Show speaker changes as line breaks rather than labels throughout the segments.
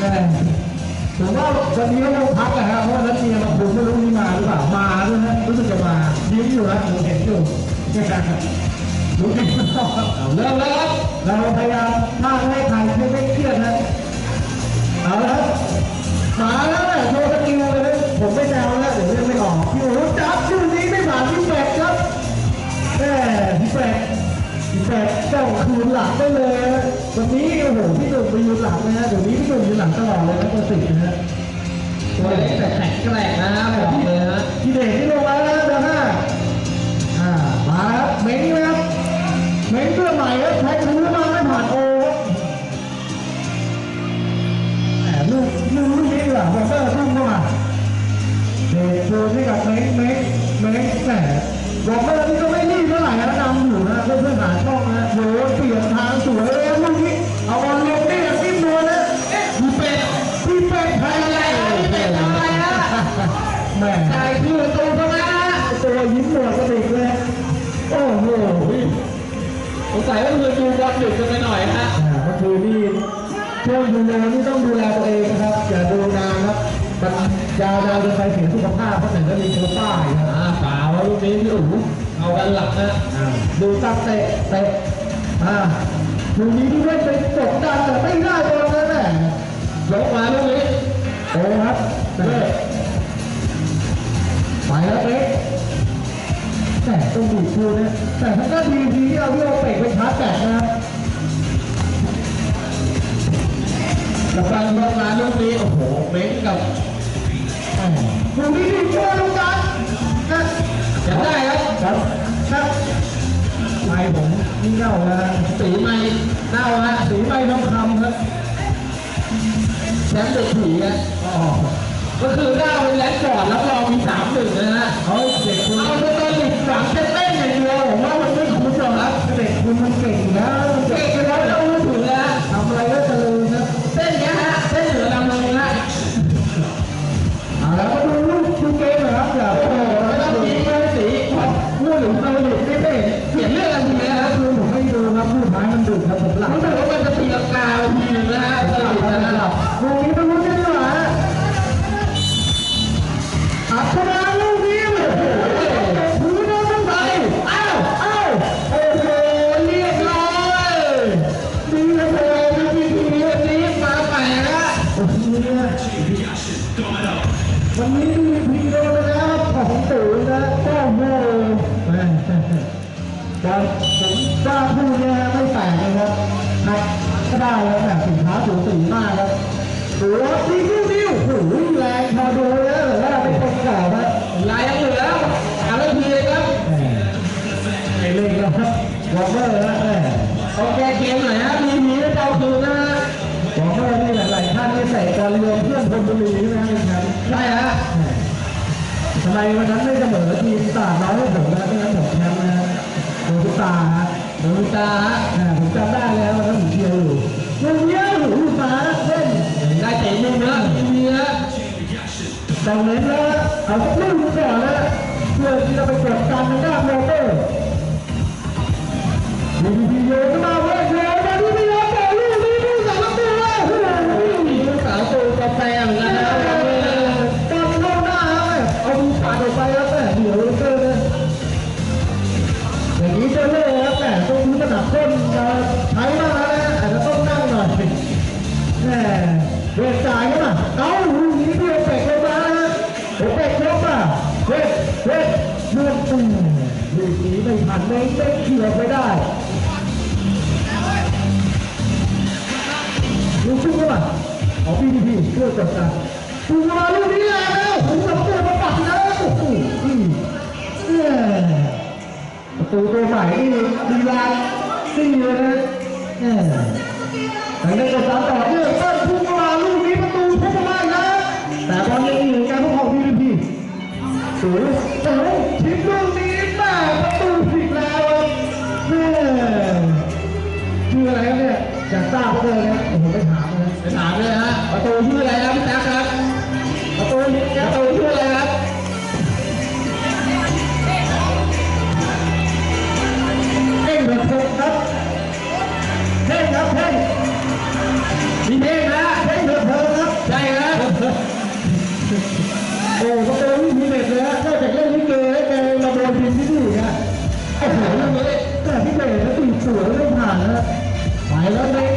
ผมว่าวันนี้เราพักนะฮะเพราะว่านัดเมียมาคุณไม่รู้นี่มาหรือเปล่ามาด้วยฮะรู้สึกจะมายิ้มอยู่นะผมเห็นอยู่รู้สึกเอาเริ่มแล้วครับเราพยายามพากให้ใครไม่เครียดนะเอาละครับมาแล้วแหละโชว์สกิลเลยนะผมไม่แซวแล้วเดี๋ยวเรื่องไม่ออกพี่โอ้จับชื่อนี้ไม่ผ่านพี่แปดครับแม่พี่แปด แปดเจ้าคืนหลังได้เลยนะวันนี้โอ้โหพี่หนุ่มไปยืนหลังนะฮะเดี๋ยวนี้พี่หนุ่มยืนหลังตลอดเลยนะตัวสิบนะฮะ
ตัวเล็กแต่แข็งแกร่งนะบอกเลยนะ
พี่เดชที่ลงมาแล้วนะฮะอ่ามาครับเม้งนะครับ ช่วงดูแล
นี่
ต้องดูแลตัวเองนะครับ อย่าดูนานครับมันยาวนานจนไปเสียสุขภาพเพราะไหนก็มีโคต้าอีกนะ
อ่าเปล่าลูกนี้พี่อู๋เอากันหลักนะ
ดูตั้งเตะเตะอ่าดูนี้ที่เล่นไปกดดันแต่ไม่ได้บอลนะแม่
ยกมาลูกนี้
โอ้ครับเตะไปแล้วเอ๊ะแต่ต้องดูดูนะแต่ถ้าก็ดีทีที่เอาที่เอาเตะไปชาร์จแบตนะครับ
กับการยกมาลูกนี้โอ้โหเม้งกับ
ดูนี่ดีช่วยลูกกันนะ
จะได้ครับ
ครับครับไมผมนี่เน่าแล้ว
สีไม่เน่าฮะ
สีไม้ทองคำครับ
แชมป์เด็กผีฮะ
อ๋อ
ก็คือเน่าเป็นแลนด์ก่อนแล้วรองมีสามหนึ่งนะฮะ
เขาเด็กคุณ
เอาตัวตัวหลิบหลังจะเต้นอย่างเดียวผมว่ามันไม่คุ้มหรอกครับ
เด็กคุณมันเก่งนะมัน
เก่
เก่
ง
ง
กันแล้วเรารู้ถึง หลั
บรู้สึ
กว่ามันจะตีลังกาทีนึงนะฮะสลับกันนะครับ
ลูกนี้เป็น ก็ได้แล้วแต่สินค้าสูสีมากครับโอ้โหดีนิ้วนิ้วโอ้โหแรงพอดูแล้วแต่ว่าเป็นคนเก่านะ
ลายยังเหลือเอาเลยทีเลยครับ
แหม่ไอ้เล่นแล้วครับวอร์เมอร์นะแหม่
โอเคเกมหน่อยฮะมีมีแล้วเจ้าคืนนะฮะ
วอร์เมอร์นี่หลายๆท่านนี่ใส่ตอนรวมเพื่อนพลบุรีใช่ไหมครับ
ใช่ฮะ
ทำไมวันนั้นไม่เสมอทีมตาน้อยให้ผมนะไม่งั้นผมแชมป์นะโดนทุกตาฮะ
ดูตาฮะ
อ่าผมจำได้แล้ว แต่เน้น
นะ
เอาสักลูกหนึ่งก่อนนะเพื่อที่จะไปกดการทางด้านโมเตอร์มีดีดีโยมา
ก
ไม่เขี่ได้ลูชุ่มกันป่ะของพีดีพีเพื่อกดดันปูมาลูกนี้แล้วผมสำเร็จมาปัดแล้วโอ้โหเนี่ยประตูตัวใหม่นี่ดีลาสี่เลยนะเนี่ยแต่ในกระสานต่อเนื่องเปิ้ลพุ่งมาลูกนี้ประตูพุ่งมาอีกแล้วแต่บอลยังอยู่ในการพวกของพีดีพีสูงสูงทิ้งลูกนี้แราบเขลยนะผมไปถามเลย
ไปถามเลยฮะประตูชื่ออะไรนะพี่แจ๊คครับ
ประตู
ประตูชื่ออะไรครับ
เพ่งเดือครับเพ่งครับเพ่ง
มีเพ่งนะ
เพ่งเดือครับ
ใช่ครับ
โอ้ประตูนี่มีเด็ดเลยฮะนอกจากเล่นลิเกแล้วแกมาโดนทีมที่นี่นะโอ้โหแต่พี่เด็ดแล้วตีสวยไม่ผ่านนะ I love you.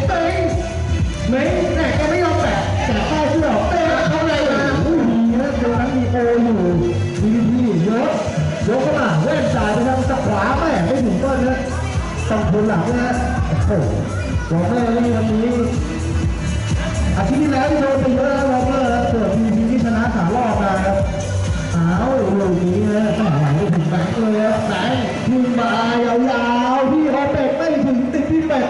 ต้องทุนหลังนะโอ้โหวอร์เมอร์นี่วันนี้อาทิตย์ที่แล้วที่โดนไปเยอะนะวอร์เมอร์นะเกิดทีที่ชนะสามรอบมาครับอ้าวลูกนี้นะแหมไม่ถึงแบงค์เลยนะแบงค์ยิงมายาวๆที่ฮอเป็ดไม่ถึงติดที่เป็ด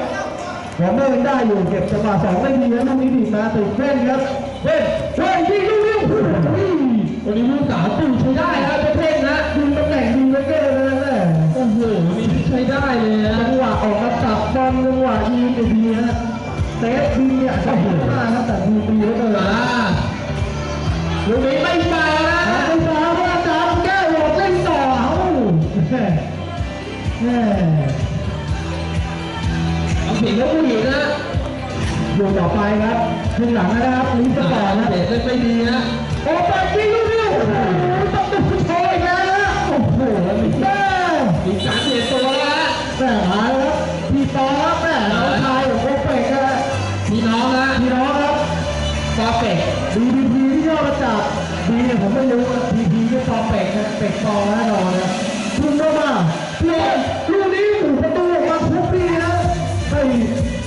วอร์เมอร์ยังได้อยู่เก็บจังหวะสองได้ดีนะลูกนี้ดีมาติดเส้นครับเส้นเส้นที่ลูกนี้ เซฟดีเนี่ยจะเห็นมากนะแต่ดีดีเหลือเกิน
อ่าลูกนี้ไม่ฟาวนะ
ไม่ฟาวว่าจารย์แก้วหลดเล่นต่อเอ้าแม่แม่
เอาผิดแล้วผู้หญิงนะ
อยู่ต่อไปครับขึ้นหลังนะครับลิสปอร์ตนะ
เด็กเล่นไม่ดีนะ
โอ้ไปยิงลูกนี้โอ้โหต้องดูโชยนะโอ้โหมี
การเปลี่ยนตัวแล้ว
แม่มาแเนี่ยผมไม่รู้ดีพีที่ปอเป็กนะเป็กปอแน่นอนนะคุณเข้ามาเพื่อนลูกนี้หมุนประตูมาทุบดีนะไม่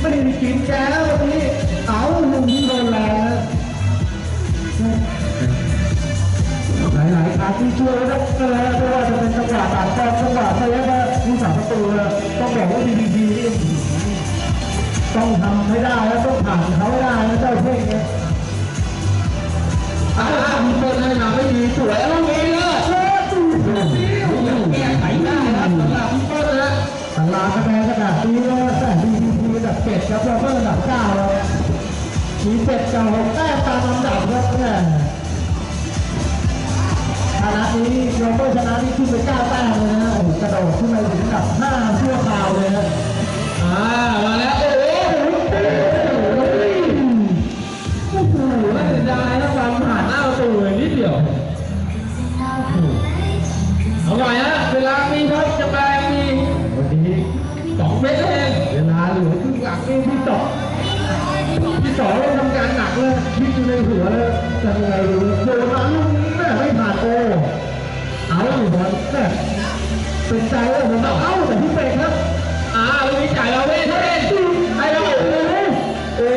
ไม่ได้กินแก้ววันนี้เอาลูกนี้โดนแรงนะหลายๆครั้งที่ช่วยนะเออไม่ว่าจะเป็นจังหวะตัดบอลจังหวะเซฟนะผู้สาประตูนะต้องบอกว่าดีดีพีนี่ต้องทำให้ได้แล้วต้องผ่านเขาให้ได้นะเจ้าเพ่งนี่ย
อ่ามีเปิดให้มาไม่ดีสวยแล้วลูกนี้เลย
เออดูสิ
แก้ไขได้นะสำหรับพี่เปิ้ลนะ
ตลาดคะแนนขนาดนี้แล้วแต่ดีดีดีอันดับเจ็ดครับเราเพิ่มอันดับเก้าแล้วมีเจ็ดกับหกแต้มตามลำดับครับแม่ชนะนี้เราเพิ่มชนะนี้ขึ้นไปเก้าแต้มเลยนะกระโดดขึ้นไปถึงอันดับห้าชั่วคราวเลยนะ
อ่ามาแล้ว หัวเลยจะ
ยังไงดูโดนมาลูกนี้แม่ไม่ผ่านโตเอาอยู่บอลแม่เป็นใจแล้วผมเอาเอาแต่พี่เป็กครับ
อ่าลูกนี้จ่ายเราเว้ยเท่เองไอ้เราโอ้โอ้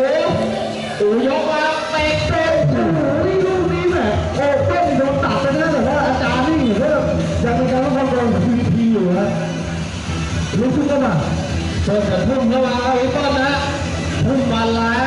โอ้ยกมาเตะเต็ม
โอ้โหนี่ลูกนี้แม่โอ้เต้นโดนตัดไปนะแต่ว่าอาจารย์นี่ก็ยังมีการรับรองของพีพีอยู่นะลุกขึ้นมา
เพิ่มจะพุ่งเข้ามาเอาไอ้ต้นนะพุ่งมาแล้ว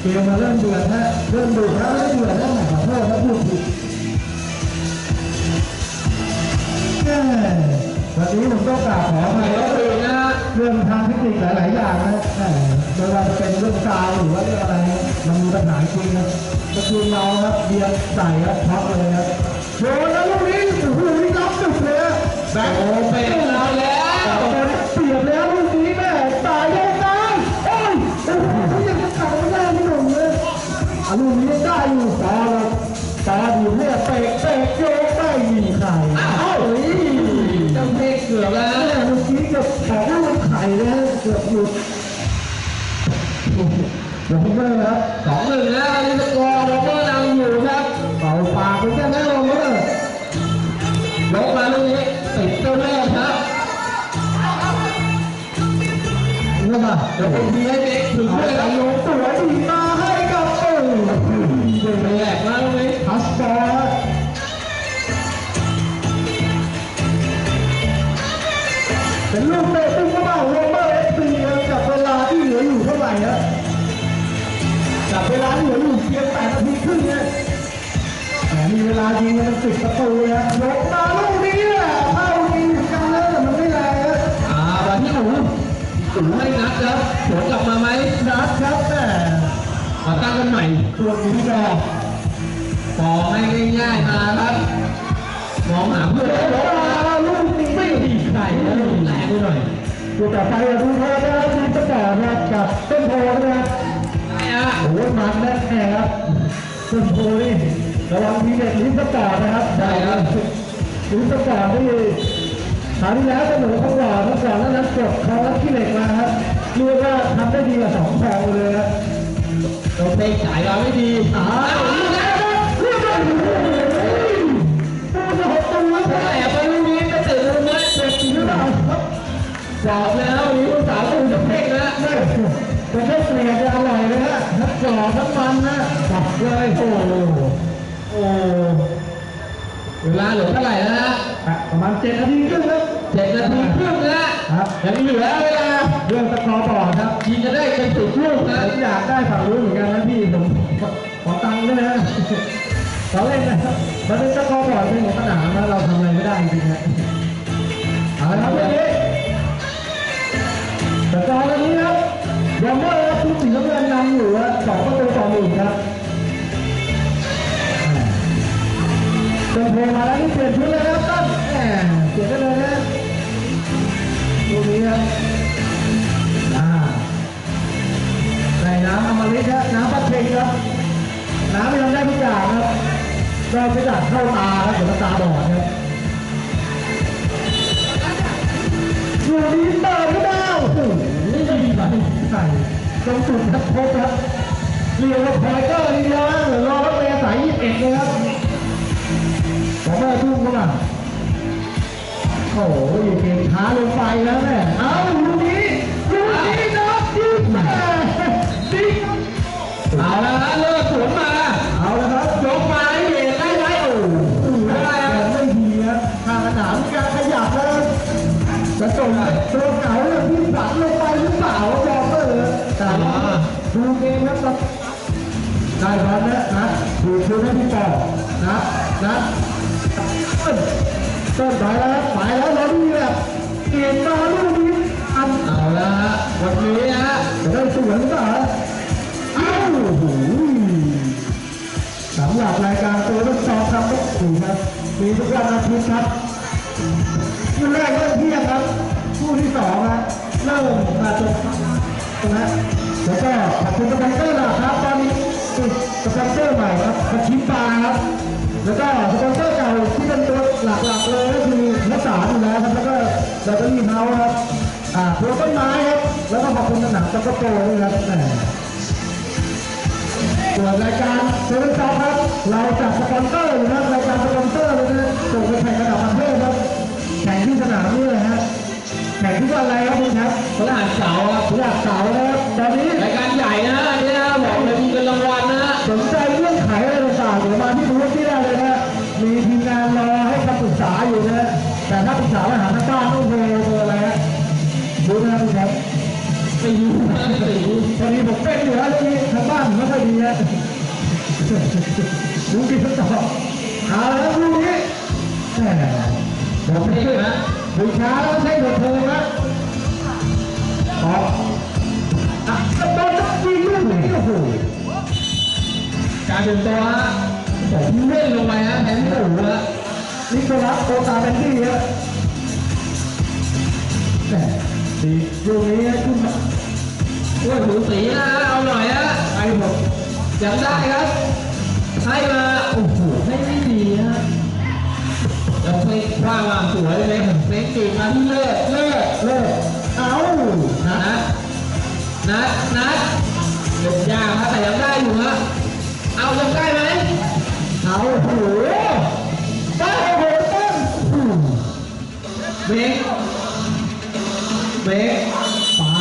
เกม
มา
เริ่มเดือ
ด
ฮะเริ่มดุแล้วเริ่มเดือดแล้วขอโทษนะพูดผิดแม่วันนี้ผมต้องกราบขออภัย
เดี๋ยว
ว่า
ตื่นะ
เรื่องทางเทคนิคหลาย ๆ อย่างนะไม่ว่าจะเป็นเรื่องซาวหรือว่าเรื่องอะไรมันมีปัญหาจริงนะตะกูลเราครับเบียร์ใส่ครับช็อกเลยครับโยนแล้วลูกนี้โอ้โหนี่รับสุดเลยแบ็ค
โอเป็นเราแล้ว
เดี๋ย
วผมทีให้เด็กถึง
เอา
ด้วย
ไป
ครับ
ลงตัวดีมาให้กับเออ
เป็นแหลกมากเลูกนี้
ทัสบอลเป็นลูกเตะตุ้มเข้ามาโรเบอร์เอฟซีกับเวลาที่เหลืออยู่เท่าไหร่ฮะกับเวลาที่เหลืออยู่เพียงแปดนาทีครึ่งเนี่ยแหมมีเวลายิงกันสิบประตูนะลงมาลูกนี้ หนู
ให้นัดครับสวนกลับมาไหม
นัดครับแต่
มาตั้งกันใหม่
ตัวนี้ก็
ปอให้ง่ายๆมาครับมองหาเพื่อน
ลูกนี้
ไม่ดีใครนะแรงไปหน่อย
ตัวต่ไปดูเธอนะครับทีมประกอบนะครับกับต้นโพนะครับ
ไอ้อะ
โอ้โหมันแน่แน่ครับต้นโพนี่ระวังทีเด็ดลิ้นประกอบนะครับได้ครับลิ้นประกอบนี่ คราวที่แล้วเสมอเขาก่อนเมื่อก่อนแล้วนั้นกดเขารับขี้เหล็กมาครับเรียกว่าทำได้ดีกว่าสองแพงเลยครับ
โดนเตะจ่ายเราไม่ดี
อ้าวเรียบร้อยเรียบร้อยตัวหกตัว
แอบไปลูกนี้จะตื่นรู้ไหม
เจ็บจริงหรือเปล่าครับ
บอกแล้วนี่ลูกสาวตื่นจะเพ่งนะ
ไม่เป็นแค่เปลี่ยนจะอร่อยเลยฮะทั้งกรอบทั้งมันนะจับเลยโอ้โห
เวลาเหลือเท่าไหร่แล้วนะ
อะประมาณเจ็ดนาทีครึ่งครับ
ครับยังเหลือเวลา
เรื่องสกอร์บอร์ดครับ
ยิงจะได้เป็นสิบลูก
ผ
นะ
มอยากได้ฝั่งนู้นเหมือนกันนะพี่ผมขอตังค์ด้วยนะขอเล่นนะครับมันเป็นสกอร์บอร์ดเป็นของสนามนะเราทำอะไรไม่ได้จริงๆนะเอาละครับวันนี้สกอร์วันนี้ครับยังเมื่อครับทุกสีน้ำเงินนำอยู่ครับสองประตูต่อหนึ่งครับเดินโทรมาแล้วนี่เปลี่ยนชุดเลยนะครับตั้มแหมเปลี่ยนได้เลยนะ เราไปดัดเข้าตาครับเดี๋ยวตาบอดครับอยู่ดีเปิดก็ได้โอ้โหนี่ใส่ใส่ตรงจุดทับครบครับเรียกว่าพอยเร์ทีเดียวนะเหมือรอรถเมล์สายยี่สิบเอ็ดเลยครับผมไม่ทุ่มเข้ามาโอ้โหอยู่เกมช้าลงไปแล้วแม่เอาลูกนี้ลูกนี้นะยิงแม่ยิง
เอาละเลิกสวนมา ดู
เกมครับได้ครับนะนะดูคืนให้พี่ปอนะนะต้นต้นไปแล้วครับไปแล้วเราดีแบบเกียนมาลูกนี้อัน
เอาละฮะวันนี้ฮะ
จะได้สวนหรือเปล่าอ้าวโอ้โหสำหรับรายการตัวทดสอบครับทุกคู่ครับมีทุกวันอาทิตย์ครับคู่แรกเริ่มเที่ยงครับคู่ที่สองนะเริ่มมาจบนะ แล้วก็ขอบคุณสปอนเซอร์นะครับตอนนี้สปอนเซอร์ใหม่ครับกระชิบปลาครับ แล้วก็สปอนเซอร์เก่าที่เป็นตัวหลักๆเลยก็คือนักสารอยู่แล้วครับแล้วก็แบตเตอรี่เฮาส์ครับอ่าปลูกต้นไม้ครับ แล้วก็ขอบคุณสนามตะกโปด้วยครับแหมส่วนรายการเซเว่นซอครับ เราจัดสปอนเซอร์อยู่นะรายการสปอนเซอร์เลยนะส่งไปแข่งระดับประเทศครับแข่งที่สนามนี่เลยฮะ แข่งทุกวันอะไรครับคุณครับ
พฤหัสเสาร์ครับ
ทุกวันเสาร์นะครับตอนนี้
รายการใหญ่นะอันนี้นะบอกเลยมีเงินรางวัลนะฮะ
สนใจเรื่องไขอะไรต่างๆเดี๋ยวมาที่บูธที่ได้เลยนะมีทีมงานรอให้คำปรึกษาอยู่นะแต่ถ้าปรึกษาปัญหาทางบ้านต้องโทรเบอร์อะไรฮะดูนะครับคุณครับ
ไปอยู่นะไปอยู่
ตอนนี้ผมเป็นอยู่แล้วเรื่องนี้ทางบ้านผมไม่ค่อยดีนะดูกินต่อเอาแล้วลูกนี้แหมผมไม่ขึ้นนะ ดูช้าแล้วใช้หัวเธอนะออกอะกระโดดยิงลูกนี้โอ้โห
มาถึงตัวฮะผมเล่นลงไปฮะแทนที่อู๋ฮะ
นิโคลัสโอตาเบนดี้ครับแหม่ดีลูกนี้ขึ้นมา
โอ้ยหูสีนะเอาหน่อยฮะ
ไอ้หมด
ยังได้ครับให้มาโอ้โห แล้วเพลงว่ามาสวยเลยเพลงจีบมาที่เลิศเลิศ
เลิกเอา
นัดนัดนัดเล่นยากครับแต่ยังได้อยู่ฮะเอายังได้ไหม
เอาโอ้โหได้โอ้โหต้นอืม
เบรกเบรก
เปล่า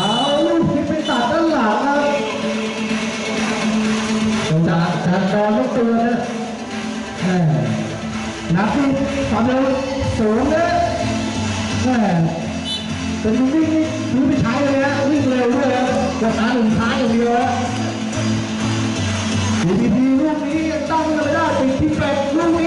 ลูกที่ไปตัดด้านหลังครับจากการตอนลูกตัวนะนับที่ความเร็ว สูงนะแหม่เป็นวิ่งนี่ถือไปใช้เลยนะวิ่งเร็วด้วยนะกดขาหนึ่งท้ายอย่างเดียวนะดีดีลูกนี้ยังตั้งไม่ได้ติดที่แป
ดลูกนี้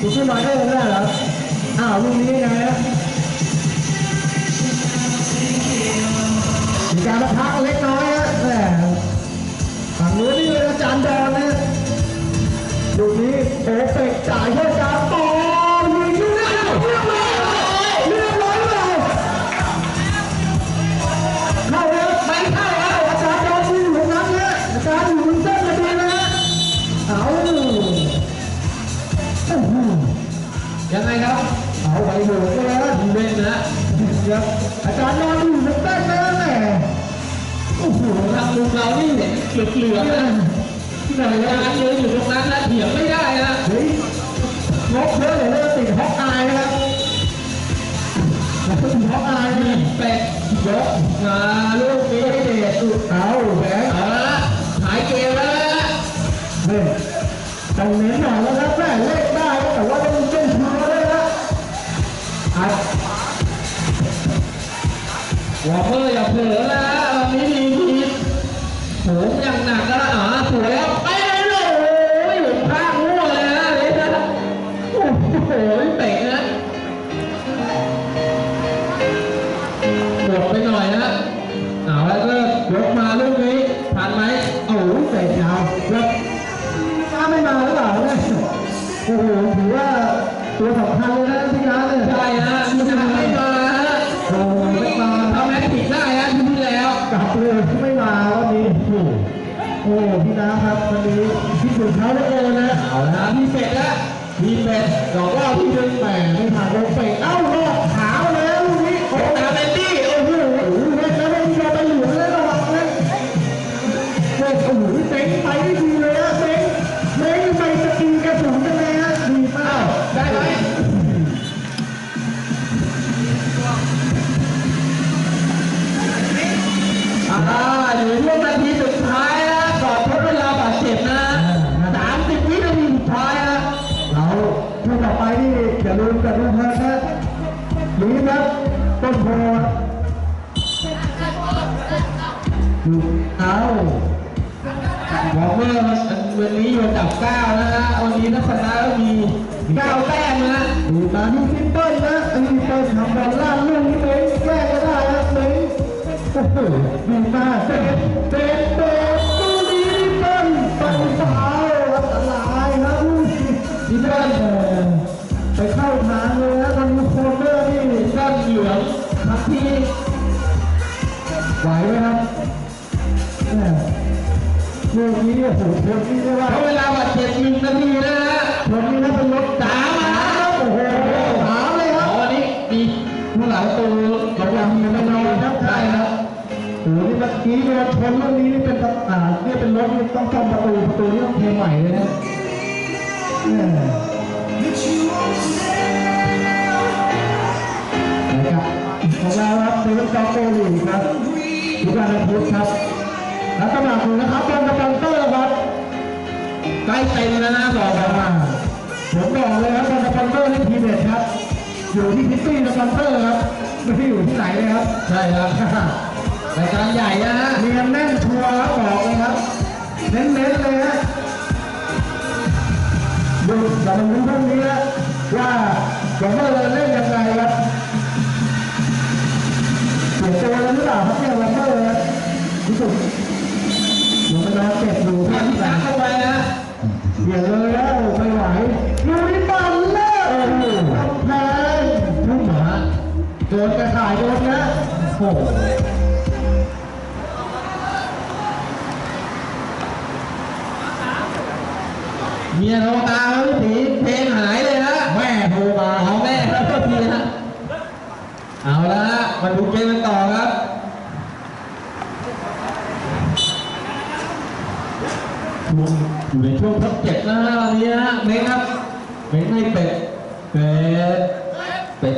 ครับ
ดูขึ้นมาได้เลยเหรออ้าวลูกนี้ยังไงนะมีการประทะเล็กน้อยนะแหมฝั่งนู้นนี่เป็นอาจารย์ดงนะลูกนี้โอ้เป็กจ่ายให้อาจารย์ต่อ
ครับ
อาจารย์นอนอยู่บนแป้งแล้วแหม่
โอ้โหทางมุมเรานี่เห็นเหลือเหลืองๆนะ
ที่ไหน
อา
นะ
จารย์ยืนอยู่ตรงนั้นนะเถียงไม่ได้นะ
เฮ้ยงบเยอะเลยเนี่ยติดฮอกอายนะครับแล้วก็ติดฮอกอายนี่
เป็ดยกมาลูกนี้
เด็ดสุดเอาแหม
เอาละหายเกมแล้วนะ
เฮ้ยต้องเน้นหน่อยแล้วครับแม่เล่นได้แต่ว่า อย่า
เพ้ออย่าเผลอนะตอนนี้ดีดีโหมอย่างหนักแล้วอ๋อสวยแล้วไปเลยโอ้ยหมุนข้างมั่วเลยนะเลยนะโอ้โห เลยที่
ไม่มาวันนี้โอ้โหพี่น้าครับวันนี้พี่สุดเขาเหลือเกินนะ
เอาละพี่เป็ดละพี่เป็ดดอกว่าพี่ดึง
แหมไม่ผ่านโดนเตะเอ้ารอด
ต้นโพ
ดูเอา
วอร์เมอร์วันนี้อยู่อันดับเก้านะฮะ วันนี้นักชนะก็มีเก้าแต้มนะ
ดูมาดูซิมเปิลนะไอ้ซิมเปิลทำบอลล่างลูกนี้เองแก้ก็ได้นะเองโอ้โหดีมากเตะเตะเตะลูกนี้ซิมเปิลไปสาวอันตรายครับซิมเปิลไปเข้าทางเลย นี้เนี่
ยเว่าเขาเวลาบาดเจ็บหนึ่นาทีนะฮะ
เทปนี้นะเป็นรถสามแล้โอ้โหสามเลยครับ
วันนี้มีผู้หลายตัว
กำลังมันนอนครับใช่ครับโอ้โหนี่เมื่อกี้เนี่ชนเรื่อนี้นี่เป็นตัดอ่าเนี่ยเป็นรถนี่ต้องซ่อมประตูประตูนี่ต้องเทใหม่เลยนะนะครับของเราครับเป็ว่นจอกเกอร์ลีครับทุกการรับครับ ล้วสมัครอยู่นะครับบอลสปอนเซอร์ครับ
ใกล้เต็มแล้วนะบอกกันมา
ผมบอกเลยครับบอลสปอนเซอร์ที่ทีเด็ดครับอยู่ที่พิตตี้สปอนเซอร์ครับไม่ได้อยู่ที่ไหนเลยครับ
ใช่ครับรายการใหญ่นะฮะ
เรียนแน่นชัวร์ครับบอกเลยครับเน้นๆเลยฮะดูอย่ามาลุ้นพวกนี้นะว่าจะเมื่อเราเล่นยังไงครับเปลี่ยนตัวแล้วหรือเปล่าครับเนี่ยวันเมื่อร์รู้สึกลงไป นอนเจ็บอยู่ที่
ยงที่
หลัง
เข้าไปนะ
เปลี่ยนเลยแล้วไม่ไหวดูนี่ปันเลิกโอ้โหกำแพงลูกหมาโดนกระถ่ายโดนนะโอ้
เมียโทรตามแล้วพี่เพลงหายเลยฮะ
แม่โทรมา
เอาแม่แล้วก็ทีฮะเอาละฮะมาดูเกมกันต่ อครับอยู่ในช่วงทดเจ็บนะฮะตอนนี้ฮะเม้งครับเม้งให้เป็ดเป็ดเป็ด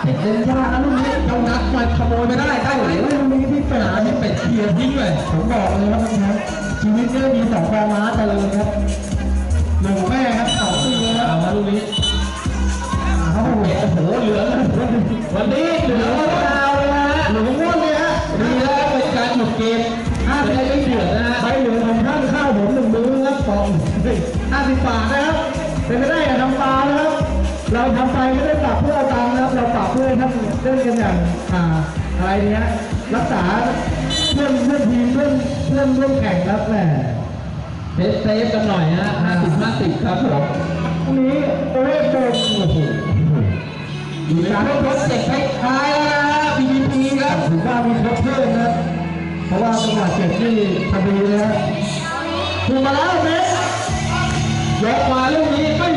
เป็ดเล่นยากนะลูกนี้เจ้านัดมาขโมยไปได้ได้ไหม
เรื่องนี้ที่เป็ด
หาที่เป็ดเคลียร์ทิ้งเลย
ผมบอกเลยครับท่านครับชีวิตเนี่ยมีสองความม้าเจริญครับหนึ่งแม่ครับสองปีครับ
เอามาลูกนี้
เขาบอก
โอ้โหเหลืองวันนี้ เล่นกัน
อย่างอ่าอะไรเนี้ยรักษาเพื่อนเพื่อนทีมเพื่อนเพื่อนร่วมแข่งครับแหม
เซฟเซฟกันหน่อยนะห้าสิบห้าสิบครับผม
พรุ่งนี้โอ้ยโดนโอ้โห
อยู่ในช่วงทดเจ็บท้ายๆแล้วนะฮะ PVP ครับ
ถือว่ามีครบเพื่อนนะเพราะว่าจังหวะเจ็บที่พอดีเลยนะถูกมาแล้วเมส
ยกมาลูกนี้ไม่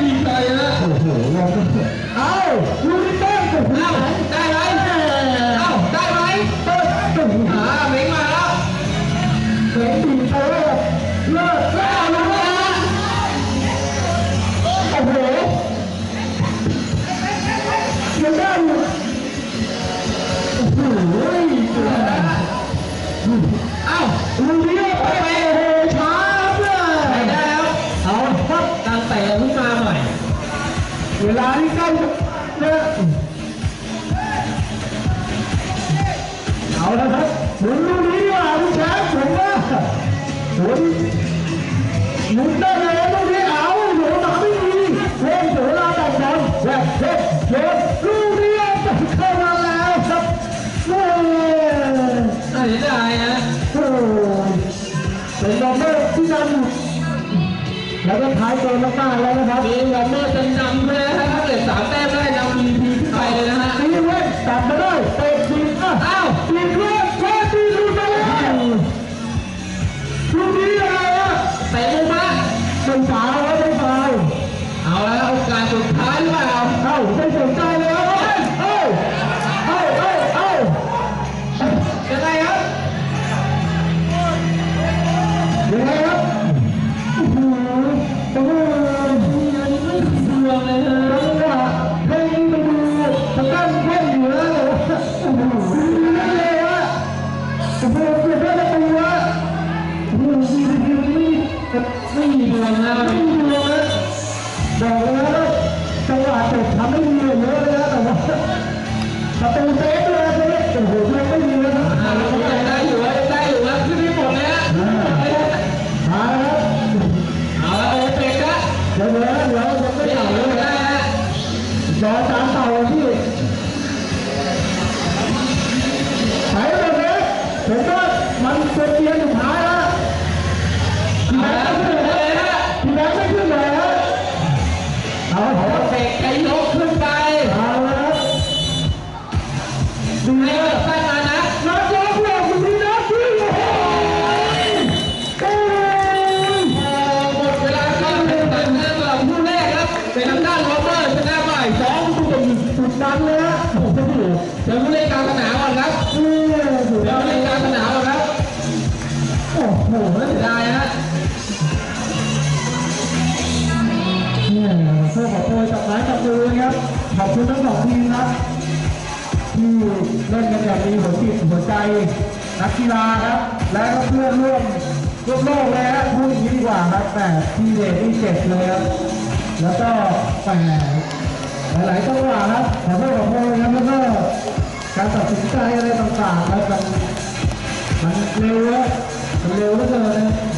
จากไม้
จากมื
อครับ
ขอ
บคุณทั้งสองทีมครับที่เล่นกันอย่างมีหัวจิตหัวใจนักกีฬาครับ และก็เพื่อนร่วมร่วมโลกเลยครับพูดอย่างนี้ดีกว่าครับแต่ที่เด็กที่เจ็บเลยครับแล้วก็แหมหลายๆจังหวะครับขอโทษขอโทษครับแล้วก็การตัดสินใจอะไรต่างๆครับมันมันเร็วอะมันเร็วเหลือเกินนะ